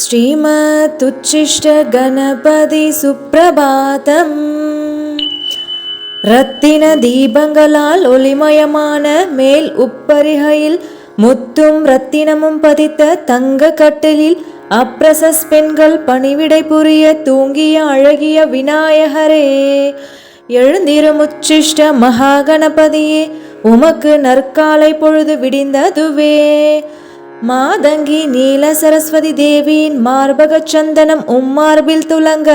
ஸ்ரீமதுச்சிஷ்டகணபதி சுப்பிரபாதம். ரத்தின தீபங்களால் ஒளிமயமான மேல் உப்பரிகையில் முத்தும் ரத்தினமும் பதித்த தங்க கட்டிலில் அப்ரசஸ் பெண்கள் பணிவிடை புரிய தூங்கிய அழகிய விநாயகரே எழுந்திருமுச்சிஷ்ட மகாகணபதியே உமக்கு நற்காலை பொழுது விடிந்ததுவே. மாதங்கி நீல சரஸ்வதி தேவியின் மார்பக சந்தனம் உம்மார்பில் துலங்க.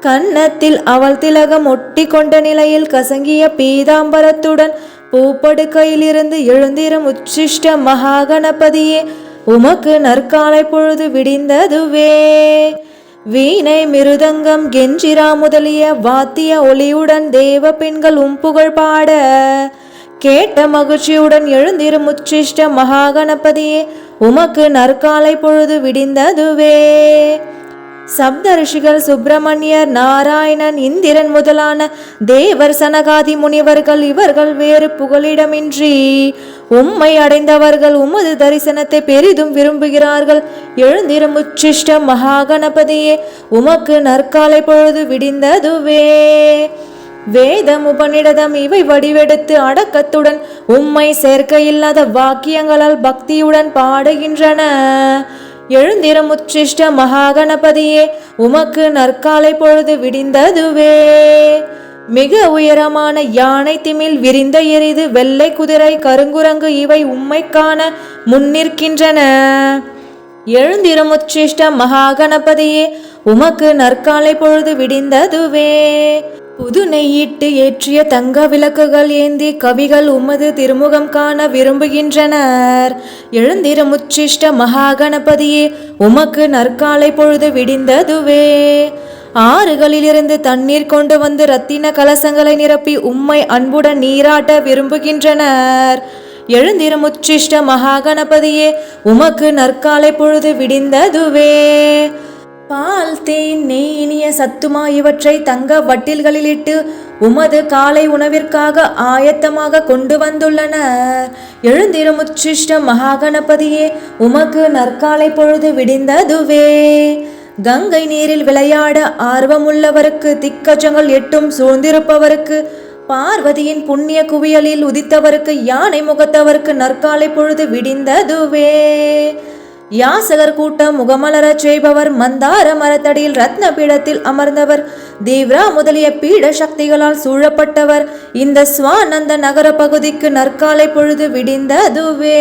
கன்னத்தில் அவள் திலகம் ஒட்டி கொண்ட நிலையில் கசங்கிய பீதாம்பரத்துடன் பூப்படுக்கையிலிருந்து எழுந்திரும் உச்சிஷ்ட மகாகணபதியே உமக்கு நற்காலை பொழுது விடிந்ததுவே. வீணை மிருதங்கம் கெஞ்சிரா முதலிய வாத்திய ஒளியுடன் தேவ பெண்கள் உம் புகழ் பாட. கேட்ட மகிழ்ச்சியுடன் எழுந்திரு முச்சிஷ்ட மகாகணபதியே உமக்கு நற்காலை பொழுது விடிந்ததுவே. சப்த ரிஷிகள் சுப்பிரமணியர் நாராயணன் இந்திரன் முதலான தேவர் சனகாதி முனிவர்கள் இவர்கள் வேறு புகலிடமின்றி உம்மை அடைந்தவர்கள் உமது தரிசனத்தை பெரிதும் விரும்புகிறார்கள். எழுந்திரும் உச்சிஷ்ட மகாகணபதியே உமக்கு நற்காலை பொழுது விடிந்ததுவே. வேதம் உபநிடதம் இவை வடிவெடுத்து அடக்கத்துடன் உம்மை சேர்க்க இல்லாத வாக்கியங்களால் பக்தியுடன் பாடுகின்றன. எழுந்திரமுச்சிஷ்ட மகாகணபதியே உமக்கு நற்காலை பொழுது விடிந்ததுவே. மிக உயரமான யானை திமில் விரிந்த எரிது வெள்ளை குதிரை கருங்குரங்கு இவை உம்மை காண முன்னிற்கின்றன. எழுந்திரமுச்சிஷ்ட மகாகணபதியே உமக்கு நற்காலை பொழுது விடிந்ததுவே. புது நெய்யிட்டு ஏற்றிய தங்க விளக்குகள் ஏந்தி கவிகள் உமது திருமுகம் காண விரும்புகின்றனர். எழுந்திர முச்சிஷ்ட மகாகணபதியே உமக்கு நற்காலை பொழுது விடிந்ததுவே. ஆறுகளிலிருந்து தண்ணீர் கொண்டு வந்து ரத்தின கலசங்களை நிரப்பி உம்மை அன்புடன் நீராட்ட விரும்புகின்றனர். எழுந்திரும் முச்சிஷ்ட மகாகணபதியே உமக்கு நற்காலை பொழுது விடிந்ததுவே. பால் தேன் நெய் இனிய சத்துமா இவற்றை தங்க வட்டில்களிலிட்டு உமது காலை உணவிற்காக ஆயத்தமாக கொண்டு வந்துள்ளனர் எழுந்திரும் உச்சிஷ்ட மகாகணபதியே உமக்கு நற்காலை பொழுது விடிந்ததுவே. கங்கை நீரில் விளையாட ஆர்வமுள்ளவருக்கு திக்கஜங்கள் எட்டும் சூழ்ந்திருப்பவருக்கு பார்வதியின் புண்ணிய குவியலில் உதித்தவருக்கு யானை முகத்தவருக்கு நற்காலை பொழுது விடிந்ததுவே. யாசகர் கூட்டம் முகமலரச் செய்பவர் மந்தார மரத்தடியில் ரத்ன பீடத்தில் அமர்ந்தவர். தீவ்ரா முதலிய பீட சக்திகளால் சூழப்பட்டவர். இந்த ஸ்வானந்த நகர பகுதிக்கு நற்காலை பொழுது விடிந்ததுவே.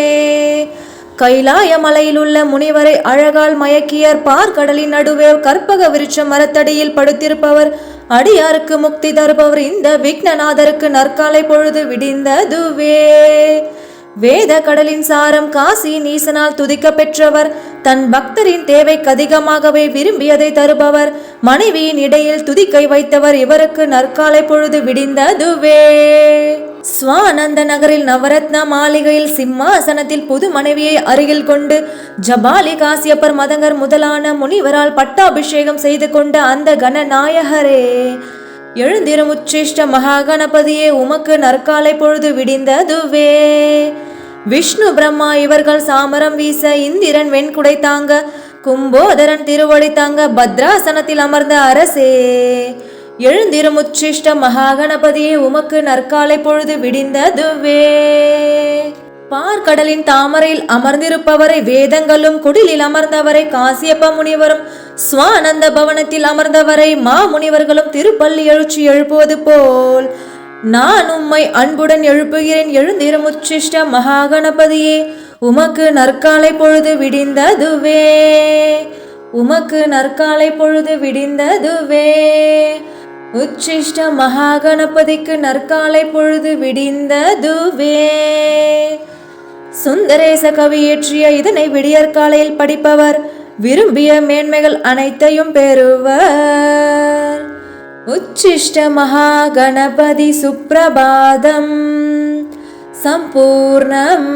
கைலாய மலையிலுள்ள முனிவரை அழகால் மயக்கியர் பார்க்கடலின் நடுவே கற்பக விருட்ச மரத்தடியில் படுத்திருப்பவர். அடியாருக்கு முக்தி தருபவர் இந்த விக்னநாதருக்கு நற்காலை பொழுது விடிந்ததுவே. வேத கடலின் சாரம் காசி நீசனால் துதிக்க பெற்றவர் தன் பக்தரின் தேவைக்கு அதிகமாகவே விரும்பியதை தருபவர். மனைவியின் இடையில் துதிக்கை வைத்தவர் இவருக்கு நற்காலை பொழுது விடிந்ததுவே. ஸ்வானந்த நகரில் நவரத்ன மாளிகையில் சிம்மாசனத்தில் புது மனைவியை அருகில் கொண்டு ஜபாலி காசியப்பர் மதங்கர் முதலான முனிவரால் பட்டாபிஷேகம் செய்து கொண்ட அந்த கணநாயகரே எழுந்திருமுச்சிஷ்ட மகாகணபதியே உமக்கு நற்காலை பொழுது விடிந்ததுவே. விஷ்ணு பிரம்மா இவர்கள் சாமரம் வீச இந்திரன் வெண்குடை தாங்க கும்போதரன் திருவடி தாங்க பத்ராசனத்தில் அமர்ந்த அரசே. எழுந்திருமுச்சிஷ்ட மகாகணபதியே உமக்கு நற்காலை பொழுது விடிந்ததுவே. பார்க்கடலின் தாமரையில் அமர்ந்திருப்பவரை வேதங்களும் குடிலில் அமர்ந்தவரை காசியப்ப முனிவரும் ஸ்வானந்த பவனத்தில் அமர்ந்தவரை மா முனிவர்களும் திருப்பள்ளி எழுச்சி எழுப்புவது போல். நான் உம்மை அன்புடன் எழுப்புகிறேன் எழுந்திரும் உச்சிஷ்ட மகாகணபதியே. உமக்கு நற்காலை பொழுது விடிந்ததுவே. உமக்கு நற்காலை பொழுது விடிந்ததுவே. உச்சிஷ்ட மகாகணபதிக்கு நற்காலை பொழுது விடிந்ததுவே. சுந்தரேச கவி இயற்றிய இதனை விடியற்காலையில் படிப்பவர் விரும்பிய மேன்மைகள் அனைத்தையும் பெறுவர். உச்சிஷ்ட மகாகணபதி சுப்பிரபாதம் சம்பூர்ணம்